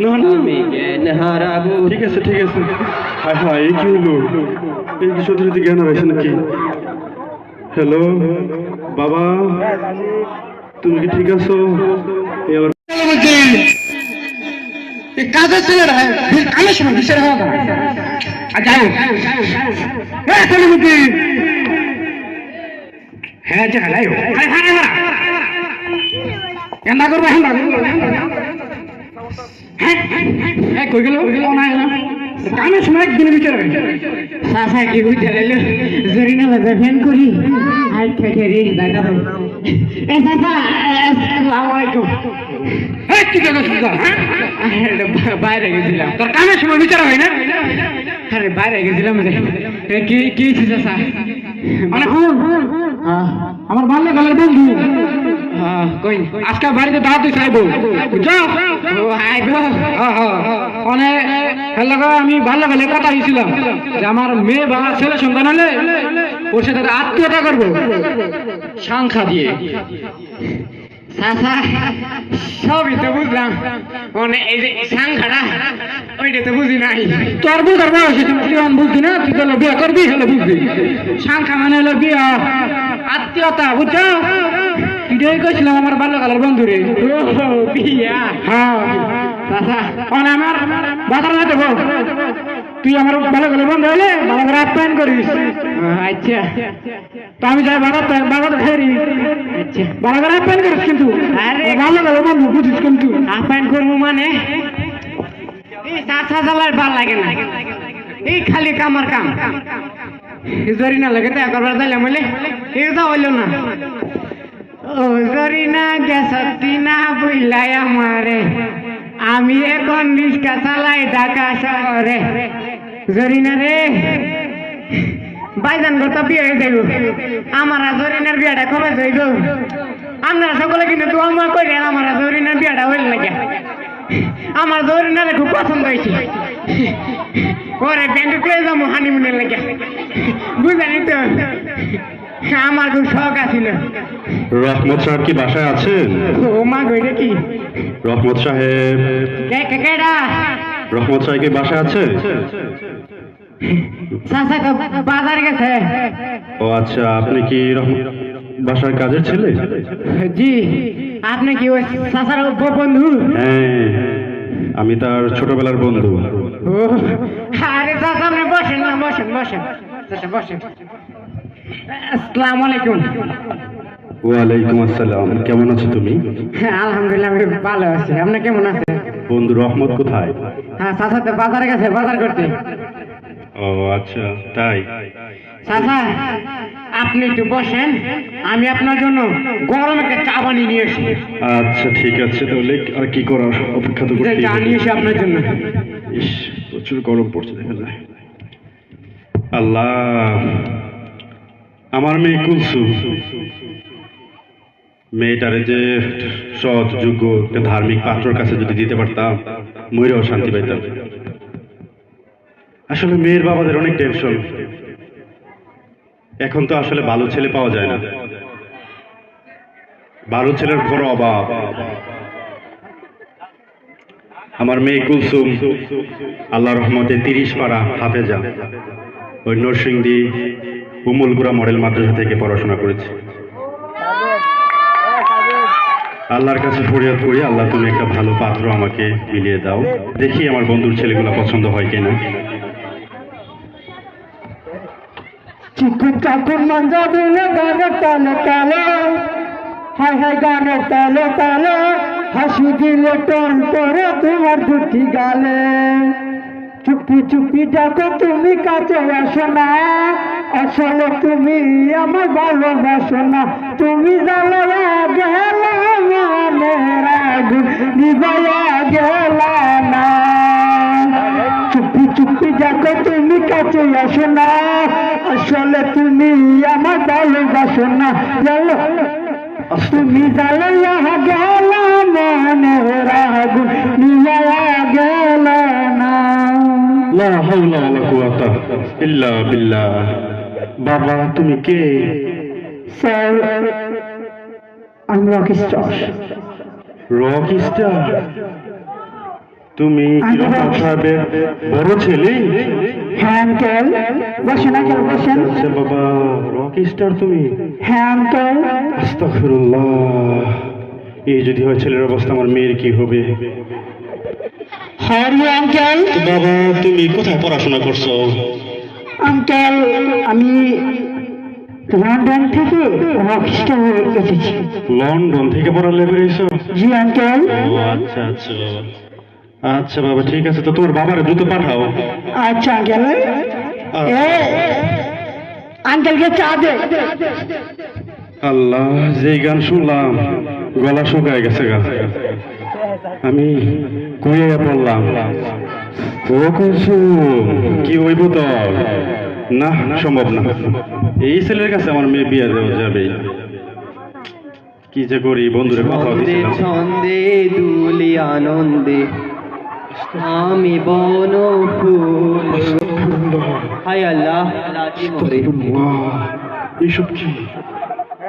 না না আমি জ্ঞান হারাবো ঠিক আছে ঠিক আছে হায় হায় এই কি হলো এই কি সত্যি সত্যি জ্ঞান হারাইছে নাকি হ্যালো বাবা তুমি কি ঠিক আছো এই আবার কাজের ছেলেরা হ্যাঁ সেলিমুদ্দি হ্যাঁ যা যাই হ্যাঁ হ্যাঁ হ্যাঁ এন্দা করব হ্যাঁ হ্যাঁ কই গেল? কই গেল? না কামের সময় একদিনের ভিতরে সাসা কি বুঝে গেল জরিনা বাবা ফ্যান করি। আর থেকে রে হবে। এ সাসা আসসালামু আলাইকুম হ্যাঁ কি কথা শুনলাম হ্যাঁ বাইরে গেছিলাম। তোর কামের সময় বিচার হয় না? আরে বাইরে গেছিলাম রে। কি কি সাসা মানে হুন। আমার ভালো গেলের বন্ধু। হ্যাঁ আজকে বাড়িতে হ্যাঁ, হ্যাঁ। অনেক আমি ভালো গেলে কথা হয়েছিলাম যে আমার মেয়ে বা ছেলে সন্তান হলে ওর সাথে আত্মীয়তা করব। সংখ্যা দিয়ে। সবই তো বুঝলাম। মানে এই যে সংখ্যাটা ওইটা তো বুঝি নাই। তোর বুঝার বয়স তুই বুঝবি না? তুই তো হলো বিয়ে করবি হলে বুঝবি। সংখ্যা মানে হলো বিয়ে আত্মীয়তা বুঝছ? এটাই কইছিলাম আমার বাল্যকালের বন্ধু রে ও বিয়া হ্যাঁ মানে আমার বাজার না দেবো তুই আমার বাল্যকালের বন্ধু হলে ভালো করে আপ্যায়ন করিস। আচ্ছা। তো আমি যাই বাবা বাবা তো ফেরি। আচ্ছা। ভালো করে আপ্যায়ন করিস কিন্তু। ভালো করে বন্ধু বুঝিস কিন্তু। আপ্যায়ন করব মানে? এই চাষা জ্বালার ভালো লাগে না। এই খালি কামার কাম। জরি না লাগে তো একবার দিলাম বলে এটা হইল না। ও জরি না বুঝলাই আমারে। আমি এখন রিক্সা চালাই ঢাকা শহরে। জরিনা রে, বাইজান গত বিয়ে হয়ে যাইব আমার জরিনার বিয়েটা কবে যাইব আপনারা সকলে কিন্তু তো আমার করি আমার জরিনার বিয়েটা হইল লাগে আমার জরিনারে খুব পছন্দ হয়েছে। ওরে ব্যাংকে করে যাব হানিমুনের লাগে। বুঝলেন তো? আমার খুব শখ আছিল। রহমত সাহেব কি বাসায় আছেন? ও মা গইরে কি? রহমত সাহেব। কে কে কেডা রহমত সাহেব কি বাসায় আছে চাচা বাজার গেছে। ও আচ্ছা আপনি কি বাসার কাজের ছেলে? জি আপনি কি ওই চাচার বন্ধু? হ্যাঁ আমি তার ছোটবেলার বন্ধু। আরে চাচা আপনি বসেন না বসেন বসেন। বসেন। আসসালামু আলাইকুম ওয়ালাইকুম আসসালাম। কেমন আছো তুমি? হ্যাঁ, আলহামদুলিল্লাহ আমি ভালো আছি। আপনি কেমন আছেন? বন্ধু রহমত কোথায়? হ্যাঁ চাচা বাজারে গেছে বাজার করতে। ও আচ্ছা তাই? চাচা আপনি একটু বসেন। আমি আপনার জন্য গরম একটা চা বানিয়ে নিয়ে এসি আচ্ছা ঠিক আছে তাহলে আর কি করার? অপেক্ষা তো যে চা নিয়ে এসি আপনার জন্য। ইস প্রচুর গরম পড়ছে দেখা যায়। আল্লাহ আমার মেয়ে কুলসু মেয়েটারে যে সৎ যোগ্য ধার্মিক পাত্রর কাছে যদি দিতে পারতাম ময়ূরেও শান্তি পাইতাম। আসলে মেয়ের বাবাদের অনেক টেনশন এখন তো আসলে ভালো ছেলে পাওয়া যায় না। ভালো ছেলের বড় অভাব। আমার মেয়ে কুলসুম আল্লাহ রহমতে তিরিশ পাড়া হাফেজা। ওই নরসিংদী উমুলগুড়া মডেল মাদ্রাসা থেকে পড়াশোনা করেছে। আল্লাহর কাছে ফরিয়াদ করি, আল্লাহ তুমি একটা ভালো পাত্র আমাকে মিলিয়ে দাও। দেখি আমার বন্ধুর ছেলেগুলো পছন্দ হয় কিনা। হাসি দিলে টন করে তোমার দুটি গালে। চুপি চুপি দেখো তুমি কাছে আসো না, আসলে তুমি আমার ভালোবাসো না। তুমি জ্বালায়া গেল গেল চুপি চুপি তুমি কাছে আসো না, আসলে তুমি আমার ভালোবাসো না। জানো তুমি জ্বালাইয়া গেল মনের আগুন নিভাইয়া গেল লা হাওলা ওয়ালা কুওয়াতা ইল্লা বিল্লাহ। বাবা তুমি কে? স্যার আমি রকি স্টার। Rock star? তুমি সাহেবের বড় ছেলে? হ্যাঁ আঙ্কেল। বসেন আঙ্কেল বসেন। আচ্ছা বাবা রক স্টার তুমি? হ্যাঁ আঙ্কেল। আস্তাগফিরুল্লাহ। এই যদি হয় ছেলের অবস্থা আমার মেয়ের কি হবে? হ্যাঁ রে আঙ্কেল? বাবা তুমি কোথায় পড়াশোনা করছ? আঙ্কেল আমি লন্ডন থেকে রকস্টার এসেছি। লন্ডন থেকে পড়ালেখা করেছ জি আঙ্কেল। ও আচ্ছা আচ্ছা বাবা। আচ্ছা বাবা ঠিক আছে। তো তোমার বাবার দ্রুত পাঠাও। আচ্ছা আঙ্কেল। এ আঙ্কেলকে চা দে। আল্লাহ যেই গান শুনলাম গলা শুকায় গেছে গা। আমি কুয়ে পড়লাম ও কুসুম কি হইব তো না সম্ভব না এই ছেলের কাছে আমার মেয়ে বিয়ে দেওয়া যাবে কি যে করি বন্ধুরে কথা ছন্দে দুলি আনন্দে আমি বন ফুল হায় আল্লাহ এইসব কি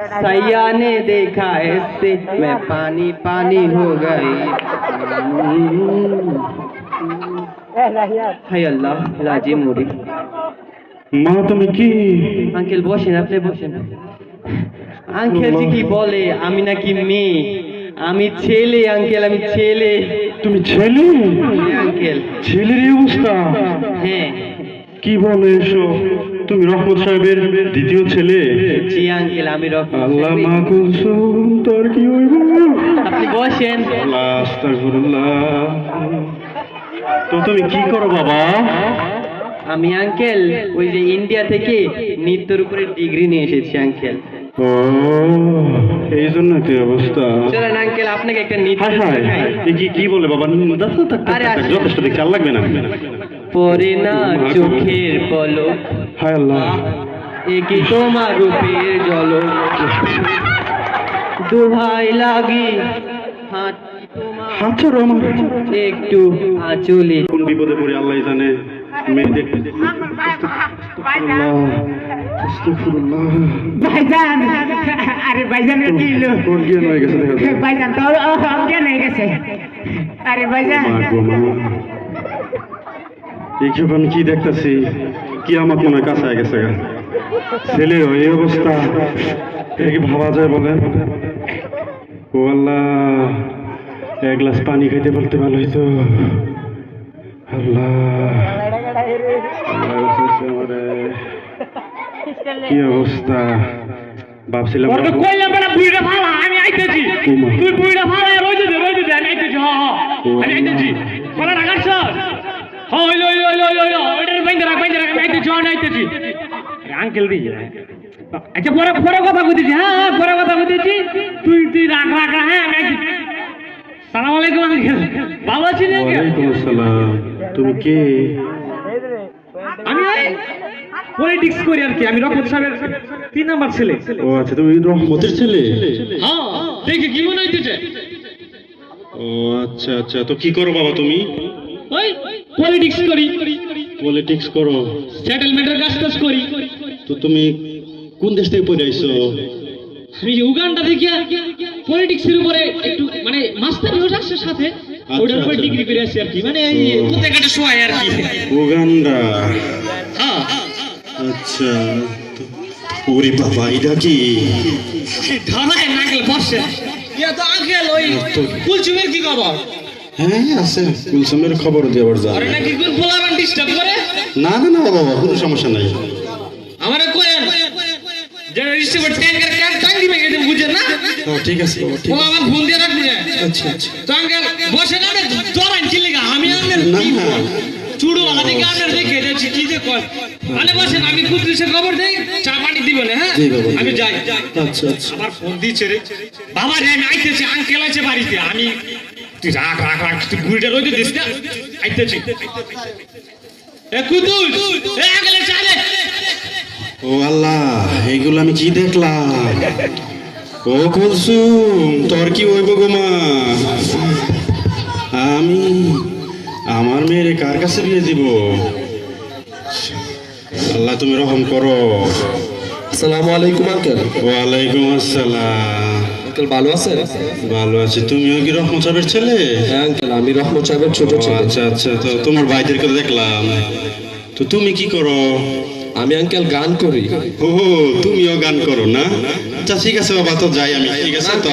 सैया ने देखा ऐसे मैं पानी पानी हो गई হায় আল্লাহ লাজি মোরে মা তুমি কি আঙ্কেল বসেন আপনি বসেন আঙ্কেল জি কি বলে আমি নাকি মেয়ে আমি ছেলে আঙ্কেল আমি ছেলে তুমি ছেলে আঙ্কেল ছেলের এই অবস্থা হ্যাঁ কি বলে এসো তুমি রহমত সাহেবের দ্বিতীয় ছেলে। জি আঙ্কেল আমি রকম আল্লাহ মা কুলসুম তোর কি হইব? আপনি বসেন। আল্লাহ আস্তাগফিরুল্লাহ। তো তুমি কি করো বাবা? আমি আঙ্কেল ওই যে ইন্ডিয়া থেকে নৃত্যের উপরে ডিগ্রি নিয়ে এসেছি আঙ্কেল। ও এই জন্য কি অবস্থা। চলেন আঙ্কেল আপনাকে একটা নৃত্য হায়। কি কি বলে বাবা। যথেষ্ট দেখছি আর লাগবে না। পরে না চোখের পলক হায় আল্লাহ। এ তোমার রূপের জলক? দোহাই লাগি হাত আমার একটু আঁচলে। কোন বিপদে পড়ে আল্লাহ জানে ভাইজান আরে ভাইজানের কি হলো? কোন জ্ঞান হয়ে গেছে ভাইজান তো অজ্ঞান হয়ে গেছে। আরে ভাইজান। মা গো এইসব আমি কি দেখতেছি কি আমার মনে কাছে গেছে। ছেলে এই অবস্থা। কি ভাবা যায় বলেন? ও আল্লাহ এক গ্লাস পানি খাইতে বলতে ভালো হইতো। আল্লাহ। কি অবস্থা? ভাবছিলাম কইলাম বেটা বুইড়া ভালা আমি আইতেছি। আইতেছি আঙ্কেল দি আচ্ছা পরে পরে কথা কইতেছি হ্যাঁ হ্যাঁ পরে কথা কইতেছি তুই তুই রাখ রাখ হ্যাঁ আমি সালাম আলাইকুম আঙ্কেল ভালো আছি না ওয়ালাইকুম আসসালাম। তুমি কে? আমি পলিটিক্স করি আর কি আমি রকম সাহেবের তিন নাম্বার ছেলে। ও আচ্ছা তুমি রহমতের ছেলে? হ্যাঁ দেখি কি মনে হইতেছে। ও আচ্ছা আচ্ছা তো কি করো বাবা তুমি? ওই পলিটিক্স করি। পলিটিক্স করো। সেটেলমেন্টের কাজ টাজ করি। তো তুমি কোন দেশ থেকে পড়ে আইছো? আমি উগান্ডা থেকে পলিটিক্সের উপরে একটু মানে মাস্টারি হয়ে আসছে সাথে ওটার উপরে আচ্ছা। ডিগ্রি করে আসছি আর কি। মানে এই প্রত্যেকটা সময় আর কি। উগান্ডা। হ্যাঁ। আচ্ছা ওরে বাবা এটা কি? ঢালায় নাগেল বসে ইয়া তো আঙ্কেল ওই কুলচুমের কি খবর? হ্যাঁ আছে। কুলসুমের খবর যা পোলাবান ডিস্টার্ব করে? না না না বাবা কোনো সমস্যা নাই। আমারে কোয়েন যে রিসিভার ট্যাঙ্কার ক্যান টাঙ্গি দিবে এটা বুঝে না? ঠিক আছে বাবা, ঠিক আছে। পোলাবান ফোন দিয়ে রাখবি আচ্ছা আচ্ছা। তো বসে না রে জরান কি লিগা আমি আঙ্কেল না না। চুড়ো আগে গানের দেখে যাচ্ছি কি যে কর মানে বসেন আমি কুদ্রিসের খবর দেই চা পানি দিবেন হ্যাঁ? আমি যাই। আচ্ছা আচ্ছা। আমার ফোন দিচ্ছে রে। বাবা রে আমি আইতেছি আঙ্কেল আছে বাড়িতে আমি তুই রাখ রাখ রাখ তুই বুড়িটা রইতে দিস না আইতেছি এ কুদুস এ আঙ্কেল চালে। ও আল্লাহ এগুলো আমি কি দেখলাম? ও কুলসুম তোর কি হইব গো মা? আমি আমার মেয়েরে কার কাছে বিয়ে দিব? আল্লাহ তুমি রহম করো। আসসালামু আলাইকুম আঙ্কেল। ওয়ালাইকুম আসসালাম। আঙ্কেল ভালো আছেন? ভালো আছে। তুমিও কি রহমত সাহেবের ছেলে? হ্যাঁ আঙ্কেল আমি রহমত সাহেবের ছোট ছেলে। আচ্ছা আচ্ছা তো তোমার ভাইদেরকে দেখলাম। তো তুমি কি করো? আমি আঙ্কেল গান করি। ও তুমিও গান করো না? আচ্ছা ঠিক আছে বাবা তো যাই আমি ঠিক আছে তো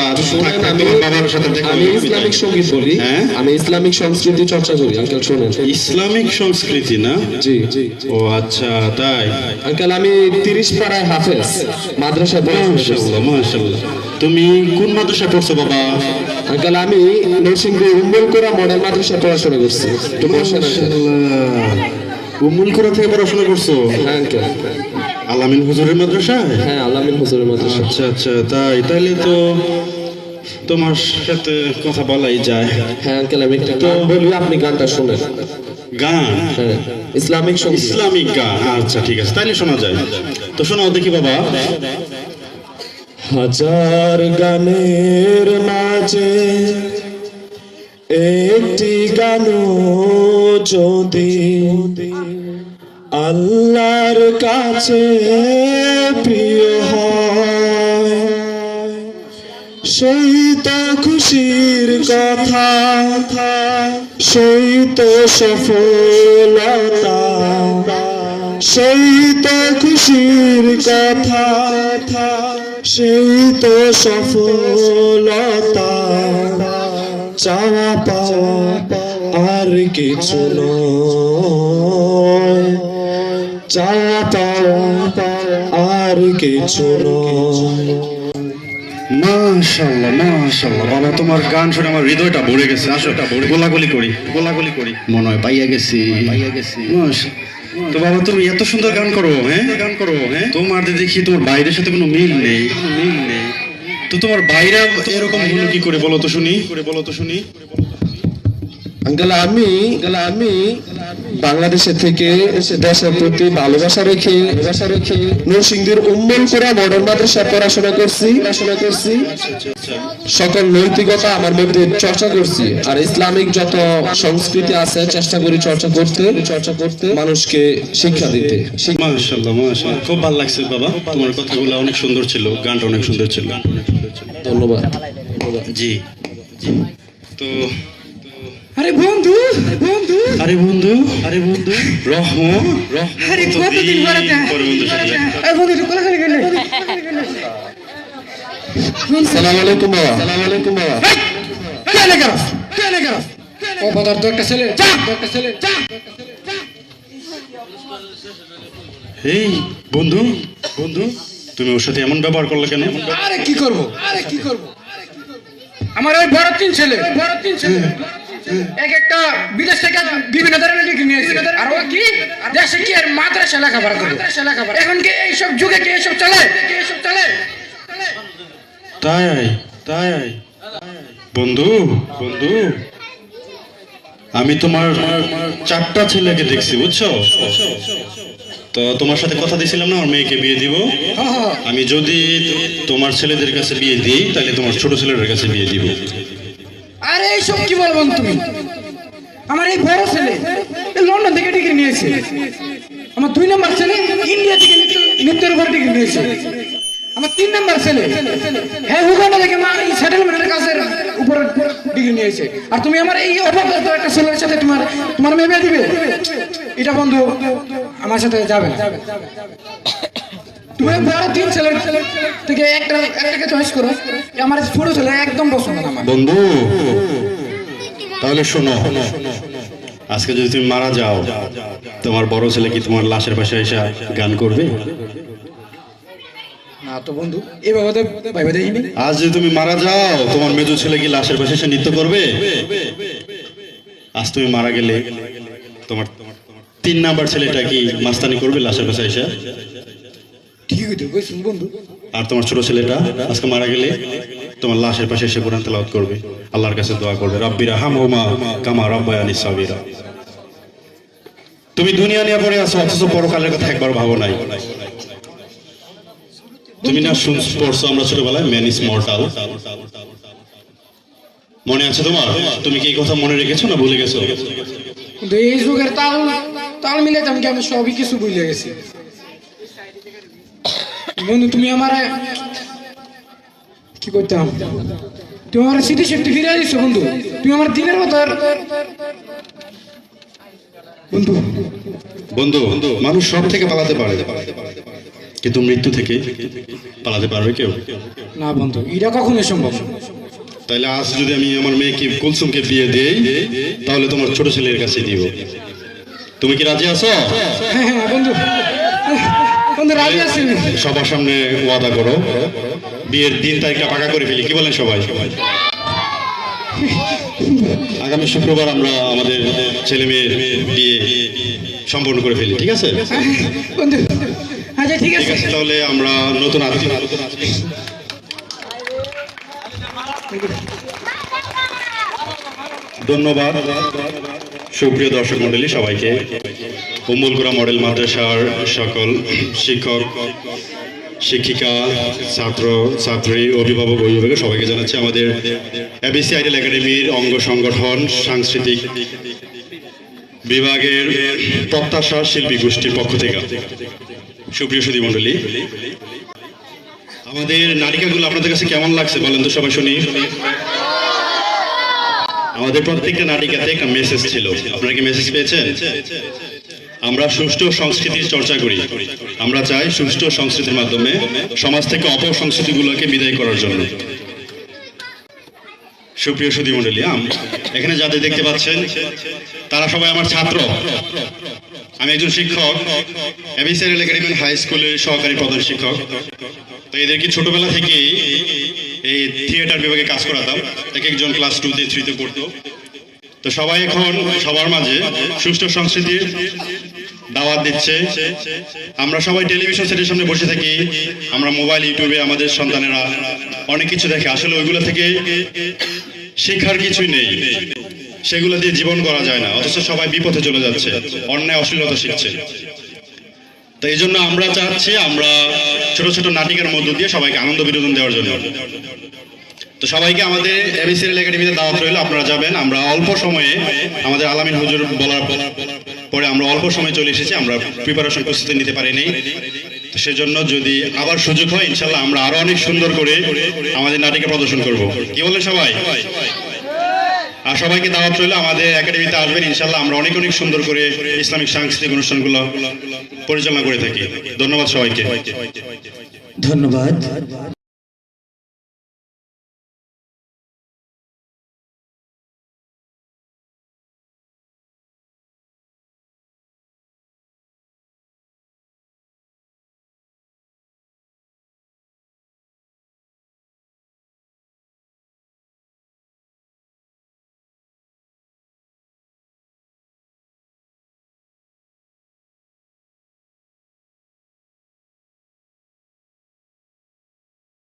আমি বাবার সাথে দেখা আমি ইসলামিক যাই। সংগীত বলি। হ্যাঁ? আমি ইসলামিক সংস্কৃতি চর্চা করি আঙ্কেল শোনেন। ইসলামিক সংস্কৃতি না? জি জি ও আচ্ছা তাই। আঙ্কেল আমি তিরিশ পাড়ায় হাফেজ মাদ্রাসায় পড়াশোনা করছি। তুমি কোন মাদ্রাসায় পড়ছো বাবা? আঙ্কেল আমি নরসিংদী উম্বলকোরা মডেল মাদ্রাসায় পড়াশোনা করছি। উমুলকুড়া থেকে পড়াশোনা করছ? হ্যাঁ আঙ্কেল আলামিন হুজুরের মাদ্রাসায় হ্যাঁ আলামিন হুজুরের মাদ্রাসা। আচ্ছা আচ্ছা তাই তাইলে তো তোমার সাথে কথা বলাই যায়। হ্যাঁ আঙ্কেল আমি একটা গান বলি আপনি গানটা শোনেন। গান? হ্যাঁ ইসলামিক ইসলামিক গান আচ্ছা ঠিক আছে তাইলে শোনা যায়। তো শোনাও দেখি বাবা। হাজার গানের মাঝে একটি গান যদি আল্লাহর কাছে প্রিয় হয়, সেই তো খুশির কথা, সেই তো সফলতা, সেই তো খুশির কথা সেই তো সফলতা। চাওয়া পাওয়া আর কিছু নয়। চাওয়া পাওয়া আর কিছু নয়। মাশাল্লাহ মাশাল্লাহ বাবা তোমার গান শুনে আমার হৃদয়টা ভরে গেছে। আসো গোলাগুলি করি গোলাগুলি করি। মনে হয় পাইয়া গেছি। পাইয়া গেছি। তো বাবা, তুমি এত সুন্দর গান করো হ্যাঁ? গান করো হ্যাঁ তোমার দেখি তোমার বাইরের সাথে কোনো মিল নেই। মিল নেই তো তোমার বাইরে এরকম হলো কি করে বলো তো শুনি? করে বলো তো শুনি আমি আমি বাংলাদেশের থেকে দেশের প্রতি ভালোবাসা রেখে ভালোবাসা রেখে নরসিংদীর উম্মলপুরা মডার্ন মাদ্রাসায় পড়াশোনা করছি। পড়াশোনা করছি। সকল নৈতিকতা আমার মধ্যে চর্চা করছি। আর ইসলামিক যত সংস্কৃতি আছে চেষ্টা করি চর্চা করতে চর্চা করতে মানুষকে শিক্ষা দিতে। খুব ভালো লাগছে বাবা। তোমার কথাগুলো অনেক সুন্দর ছিল গানটা অনেক সুন্দর ছিল। ধন্যবাদ। জি জি। তো আরে বন্ধু বন্ধু। আরে বন্ধু আরে বন্ধু। রহম রহম আরে কতদিন পরে। এই বন্ধু একটু কোলা গেলে। সালাম আলাইকুম বাবা। সালাম আলাইকুম বাবা। কেন কেন ও পদার্থ একটা ছেলে। যা। একটা ছেলে। যা। এই বন্ধু বন্ধু তুমি ওর সাথে এমন ব্যবহার করলে কেন? আরে কি করব? আরে কি করব? আমার ওই বড় তিন ছেলে। বড় তিন ছেলে। এক একটা বিদেশ থেকে বিভিন্ন ধরনের ডিগ্রি নিয়েছে আর ও কি? দেশে কি আর মাদ্রাসা লেখাপড়া করবে মাদ্রাসা লেখাপড়া। এখন কি এইসব যুগে কি এইসব চলে? এইসব চলে তাই তাই বন্ধু বন্ধু। আমি তোমার চারটা ছেলেকে দেখছি বুঝছ? তো তোমার সাথে কথা দিয়েছিলাম না আমার মেয়েকে বিয়ে দিব। আমি যদি তোমার ছেলেদের কাছে বিয়ে দিই তাহলে তোমার ছোট ছেলেদের কাছে বিয়ে দিব। এইসব কি বলবেন তুমি? আমার এই বড় ছেলে লন্ডন থেকে ডিগ্রি নিয়েছে। আমার দুই নম্বর ছেলে ইন্ডিয়া থেকে নৃত্যের উপর ডিগ্রি নিয়েছে। আমার তিন নম্বর ছেলে হ্যাঁ উগান্ডা থেকে মা এই সেটেলমেন্টের কাজের উপর ডিগ্রি নিয়েছে। আর তুমি আমার এই অভাবগত একটা ছেলের সাথে তোমার তোমার মেয়ে দিবে? এটা বন্ধু, আমার সাথে যাবে না। তুমি বড় তিন ছেলের থেকে একটা একটাকে চয়েস করো। আমার ছোট ছেলে একদম পছন্দ না আমার। বন্ধু তাহলে শোনো। আজকে যদি তুমি মারা যাও তোমার বড় ছেলে কি তোমার লাশের পাশে এসে গান করবে? না তো বন্ধু এই বাবাতে ভাইবা দেখিনি। আজ যদি তুমি মারা যাও তোমার মেজো ছেলে কি লাশের পাশে এসে নৃত্য করবে? আজ তুমি মারা গেলে তোমার তিন নাম্বার ছেলেটা কি মাস্তানি করবে লাশের পাশে এসে? ঠিক আছে কইছুন বন্ধু? আর তোমার ছোট ছেলেটা আজকে মারা গেলে তোমার লাশের পাশে এসে কোরআন তেলাওয়াত করবে। আল্লাহর কাছে দোয়া করবে রব্বিরা হামহুমা কামা রব্বায়ানি সাবিরা তুমি দুনিয়া নিয়ে পড়ে আছো অথচ পরকালের কথা একবার ভাবো নাই। তুমি না শুন পড়ছো আমরা ছোটবেলায় ম্যান ইজ মর্টাল। মনে আছে তোমার? তুমি কি এই কথা মনে রেখেছো না ভুলে গেছো? কিন্তু এই যুগের তাল তাল মিলে আমি কি আমি সবই কিছু ভুলে গেছি। বন্ধু তুমি আমার কি করতাম? তুমি আমার স্মৃতি শক্তি ফিরে দিচ্ছ বন্ধু। তুমি আমার দিনের মতো বন্ধু বন্ধু মানুষ সব থেকে পালাতে পারে। কিন্তু মৃত্যু থেকে পালাতে পারবে কেউ? না বন্ধু এটা কখনোই সম্ভব না। তাইলে আজ যদি আমি আমার মেয়েকে কুলসুমকে বিয়ে দেই তাহলে তোমার ছোট ছেলের কাছে দিব। তুমি কি রাজি আছো? হ্যাঁ হ্যাঁ বন্ধু বন্ধু রাজি আছি আমি। সবার সামনে ওয়াদা করো। বিয়ের দিন তারিখটা পাকা করে ফেলি কি বলেন সবাই? সবাই আগামী শুক্রবার আমরা আমাদের ছেলে মেয়ের বিয়ে সম্পন্ন করে ফেলি ঠিক আছে? আচ্ছা ঠিক আছে। আছে তাহলে আমরা নতুন আত্মীয় ধন্যবাদ। সুপ্রিয় দর্শক মন্ডলী, সবাইকে উম্মুলকুড়া মডেল মাদ্রাসার সকল শিক্ষক, শিক্ষিকা, ছাত্র, ছাত্রী, অভিভাবক অভিভাবক সবাইকে জানাচ্ছি আমাদের এবিসি আইডেল একাডেমির অঙ্গ সংগঠন সাংস্কৃতিক বিভাগের প্রত্যাশা শিল্পী গোষ্ঠীর পক্ষ থেকে। সুপ্রিয় সুধী মন্ডলী, আমাদের নাটিকাগুলো আপনাদের কাছে কেমন লাগছে বলেন তো সবাই শুনি। আমাদের প্রত্যেকটা নাটিকাতে একটা মেসেজ ছিল। আপনারা কি মেসেজ পেয়েছেন? আমরা সুষ্ঠু সংস্কৃতির চর্চা করি। আমরা চাই সুষ্ঠু সংস্কৃতির মাধ্যমে সমাজ থেকে অপসংস্কৃতিগুলোকে বিদায় করার জন্য। সুপ্রিয় সুধী মন্ডলী এখানে যাদের দেখতে পাচ্ছেন, তারা সবাই আমার ছাত্র। আমি একজন শিক্ষক এবিসিআর একাডেমি হাই স্কুলের সহকারী প্রধান শিক্ষক। তো এদেরকে ছোটবেলা থেকেই এই থিয়েটার বিভাগে কাজ করাতাম। এক একজন ক্লাস টুতে থ্রিতে পড়তো। তো সবাই এখন সবার মাঝে সুষ্ঠু সংস্কৃতির দাওয়াত দিচ্ছে। আমরা সবাই টেলিভিশন সেটের সামনে বসে থাকি। আমরা মোবাইল ইউটিউবে আমাদের সন্তানেরা অনেক কিছু দেখে। আসলে ওইগুলো থেকে শেখার কিছুই নেই। সেগুলো দিয়ে জীবন করা যায় না। অথচ সবাই বিপথে চলে যাচ্ছে। অন্যায়, অশ্লীলতা শিখছে। তো এই জন্য আমরা চাচ্ছি আমরা ছোট ছোট নাটিকার মধ্য দিয়ে সবাইকে আনন্দ বিনোদন দেওয়ার জন্য। তো সবাইকে আমাদের এবিসিএল একাডেমিতে দাওয়াত রইল, আপনারা যাবেন। আমরা অল্প সময়ে আমাদের আলামিন হুজুর বলার পরে আমরা অল্প সময় চলে এসেছি, আমরা প্রিপারেশন প্রস্তুতি নিতে পারিনি। তো সেজন্য যদি আবার সুযোগ হয় ইনশাল্লাহ আমরা আরও অনেক সুন্দর করে আমাদের নাটিকা প্রদর্শন করব। কি বলেন সবাই? আর সবাইকে দাওয়াত রইল, আমাদের একাডেমিতে আসবেন ইনশাল্লাহ আমরা অনেক অনেক সুন্দর করে ইসলামিক, সাংস্কৃতিক অনুষ্ঠানগুলো পরিচালনা করে থাকি। ধন্যবাদ সবাইকে। ধন্যবাদ।